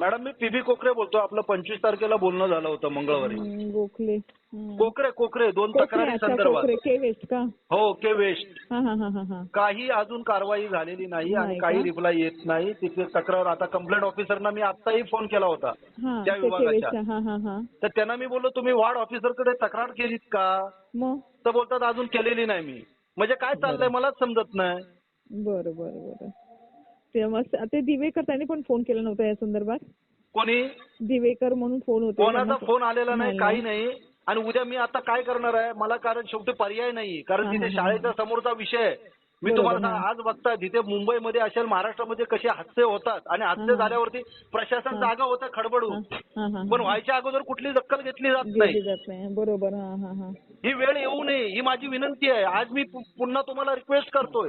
Madam मी PB कोकरे बोलतो. आपलं पंचवीस तारखेला बोलणं झालं होतं मंगळवारी. गोखले. कोकरे कोकरे दोन तक्रारी संदर्भात. कोकरे के वेस्ट का? हो के वेस्ट. काही अजून कारवाई झालेली नाही आणि काही? रिप्लाय येत नाही. तिथे तक्रार आता कंप्लेंट ऑफिसरना मी आत्ताही फोन केला होता. त्या विभागाच्या. तर त्यांना मी बोललो तुम्ही वार्ड ऑफिसरकडे तक्रार केलीत का? तर बोलतात अजून केलेली नाही मी. म्हणजे काय चाललंय मलाच समजत नाही. बरं बरं बरं. ते मस्त ते दिवेकर त्यांनी पण फोन केला नव्हता या संदर्भात. कोणी? दिवेकर म्हणून फोन होते. कोणाचा फोन आलेला नाही काही? नाही. आणि उद्या मी आता काय करणार आहे? मला कारण शेवटी पर्याय नाही. कारण तिथे. शाळेच्या समोरचा विषय आहे. मी तुम्हाला. सांग- आज बघताय तिथे मुंबईमध्ये असेल महाराष्ट्रामध्ये कसे हादसे होतात आणि हादसे. झाल्यावरती प्रशासन. जागा होतं खडबडून पण. व्हायच्या अगोदर कुठली दखल घेतली जात नाही. जात नाही. बरोबर हा हा हा. ही वेळ येऊ नये ही माझी विनंती आहे. आज मी पुन्हा तुम्हाला रिक्वेस्ट करतोय.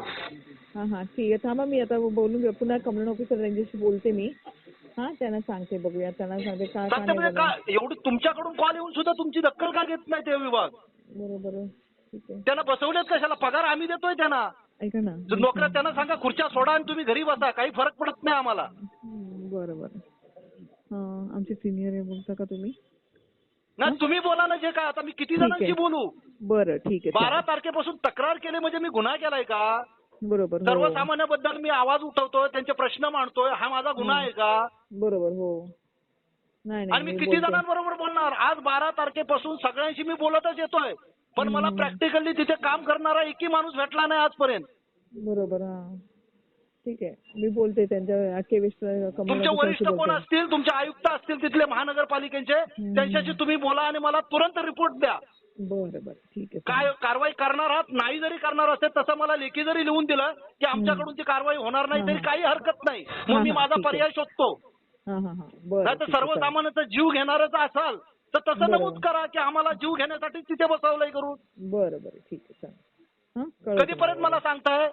हा हा. ठीक आहे थांबा मी आता बोलून पुन्हा कंप्लेंट ऑफिसर यांच्याशी बोलते मी. हा त्यांना सांगते बघूया. त्यांना सांगते का एवढी तुमच्याकडून कॉल येऊन सुद्धा तुमची दखल का घेत नाही ते विभाग? बरोबर त्यांना बसवलेत कशाला? पगार आम्ही देतोय त्यांना. ऐका ना. नोकऱ्या त्यांना सांगा खुर्च्या सोडा आणि तुम्ही घरी बसा काही फरक पडत नाही आम्हाला. हम्म, बरं बरं हा आमचे सिनियर आहे बोलता का तुम्ही? नाही तुम्ही बोला ना जे काय आता मी किती. जणांशी बोलू? बरं ठीक आहे बारा. तारखेपासून तक्रार केली म्हणजे मी गुन्हा केलाय का? बरोबर हो. सर्वसामान्याबद्दल मी आवाज उठवतोय त्यांचे प्रश्न मांडतोय हा माझा गुन्हा आहे का? बरोबर हो. नाही आणि मी किती. जणांबरोबर बोलणार? आज बारा तारखेपासून सगळ्यांशी मी बोलतच येतोय. पण मला. प्रॅक्टिकली तिथे काम करणारा एकही माणूस भेटला नाही आजपर्यंत. बरोबर हा. ठीक आहे. मी बोलते त्यांच्या तुमचे वरिष्ठ कोण असतील? तुमचे आयुक्त असतील तिथले महानगरपालिकेचे. त्यांच्याशी तुम्ही बोला आणि मला तुरंत रिपोर्ट द्या. बरं बरं ठीक आहे. काय कारवाई करणार आहात? नाही जरी करणार असेल तसं मला लेखी जरी लिहून दिलं की आमच्याकडून ती कारवाई होणार नाही तरी. काही हरकत नाही. मग मी माझा. पर्याय शोधतो. नाही तर. सर्वसामान्याचा जीव घेणारच असाल. तर तसं. नमूद करा की आम्हाला जीव घेण्यासाठी तिथे बसवलंय करून बरं बरं. ठीक आहे चालेल. कधीपर्यंत मला सांगताय?